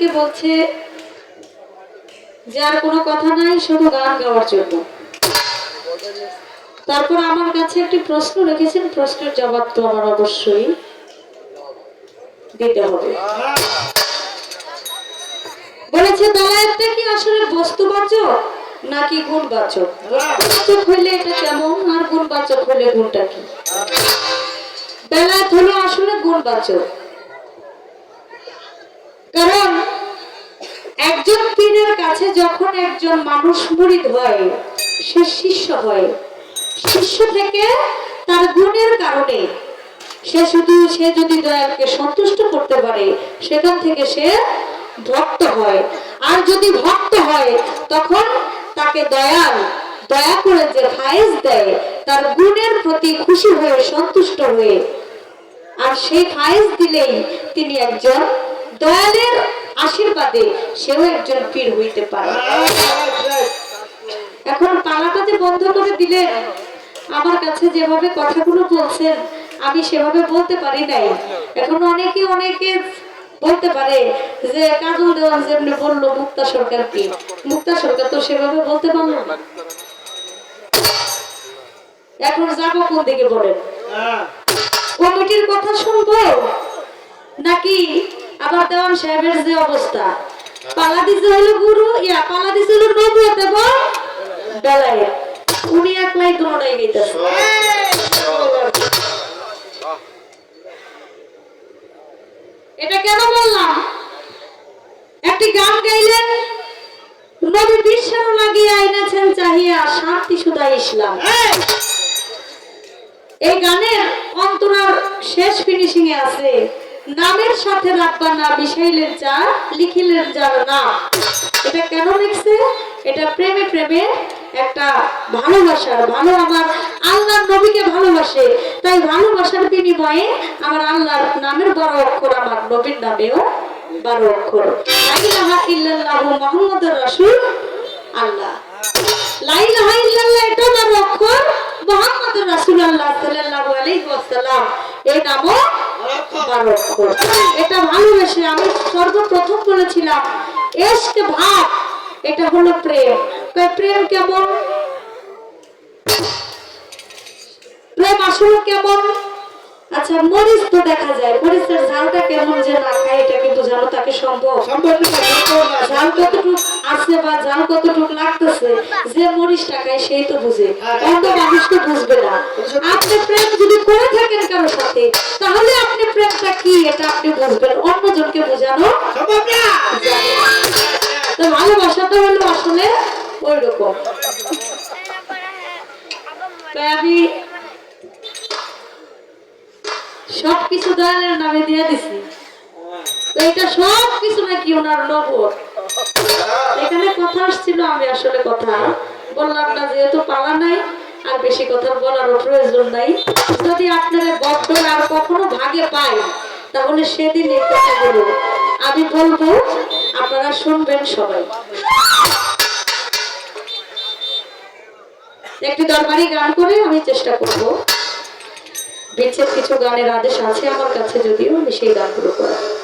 থেকে বলছে যে আর কোনো কথা নাই, শুধু গান গাওয়ার জন্য। তারপর আমার কাছে একটি প্রশ্ন রেখেছেন, প্রশ্নের জবাব তো আমার অবশ্যই দিতে হবে। বলেছে, বেলায়েতটা কি আসলে বস্তুবাচক নাকি গুণবাচক? বস্তুবাচক হইলে এটা কেমন আর গুণবাচক হইলে গুণটা কি? বেলায়েত হলো আসলে গুণবাচক। একজন পীরের কাছে যখন একজন মানুষ মুরিদ হয়, সে শিষ্য হয়। শিষ্য থেকে তার গুণের কারণে সে শুধু, সে যদি দয়ালকে সন্তুষ্ট করতে পারে, সেখান থেকে সে ভক্ত হয়। আর যদি ভক্ত হয়, তখন তাকে দয়াল, দয়া করে যে ফায়েজ দেয়, তার গুণের প্রতি খুশি হয়ে, সন্তুষ্ট হয়ে, আর সেই ফায়েজ দিলেই তিনি একজন দয়ালের আশীর্বাদে সেও একজন পীর হইতে পারে। এখন পালাটা যে বন্ধ করে দিলেন। আমার কাছে যেভাবে কথাগুলো বলছেন আমি সেভাবে বলতে পারি নাই। এখন অনেকে অনেকে বলতে পারে যে কাজল দেওয়ান যেমনি বলল মুক্তা সরকার কি? মুক্তা সরকার তো সেভাবে বলতে পারল এখন যাব কোন দিকে বলেন? কমিটির কথা শুনব? নাকি আবার দেওয়ান সাহেবের যে অবস্থা। পালা দিছে হলো গুরু, ইয়া পালা দিছে হলো নবুয়ত এবং বেলায় উনি একলাই দুটাই গেইতেছে। এটা কেন বললাম? একটি গান গাইলেন, নবী বিশ্বের লাগিয়ে আইনাছেন চাহিয়া শান্তি সুদা ইসলাম। এই গানের অন্তরার শেষ ফিনিশিং এ আছে। নামের সাথে রাব্বানা মিশাইলেন যা লিখিলেন যার নাম। এটা কেন লিখছে? এটা প্রেমে প্রেমে একটা ভালোবাসার, ভালো আমার আল্লাহর নবীকে ভালোবাসে। তাই ভালোবাসার বিনিময়ে আমার আল্লাহর নামের বড় অক্ষর আমার নবীর নামেও বারো অক্ষর। লা ইলাহা ইল্লাল্লাহু মুহাম্মাদুর রাসূল আল্লাহ। লা ইলাহা ইল্লাল্লাহ এটা বারো অক্ষর, মুহাম্মাদুর রাসূলুল্লাহ সাল্লাল্লাহু আলাইহি ওয়াসাল্লাম। এই নামও এটা ভালোবেসে আমি সর্বপ্রথম বলেছিলাম, এসকে ভাব এটা হলো প্রেম। প্রেম কেমন প্রেম আসলে কেমন আচ্ছা মরিচ তো দেখা যায়। মরিচের ঝালটা কেমন যে না খায় এটা কি বোঝানো তাকে সম্ভব। ঝাল কতটুক আছে বা ঝাল কতটুক লাগতেছে যে মরিচ টাকায় সেই তো বুঝে। অন্য মানুষ তো বুঝবে না। আপনি প্রেম যদি করে থাকেন কারও সাথে তাহলে আপনি প্রেমটা কি এটা আপনি বুঝবেন। অন্যজনকে বোঝানো তো ভালোবাসাটা হলো আসলে ওই রকম তাই আমি সবকিছু দয়ালের নামে দিয়ে দিছি। তো এটা সব কিছু নাকি ওনার নবর এখানে কথা আসছিল, আমি আসলে কথা বললাম না, যেহেতু পালা নাই, আর বেশি কথা বলারও প্রয়োজন নাই। যদি আপনারা বড্ড আর কখনো ভাগে পাই তাহলে সেদিন এই কথাগুলো আমি বলব, আপনারা শুনবেন সবাই। একটি দরবারি গান করে আমি চেষ্টা করব। কিছু গানের আদেশ আছে আমার কাছে যদিও আমি সেই গানগুলো করার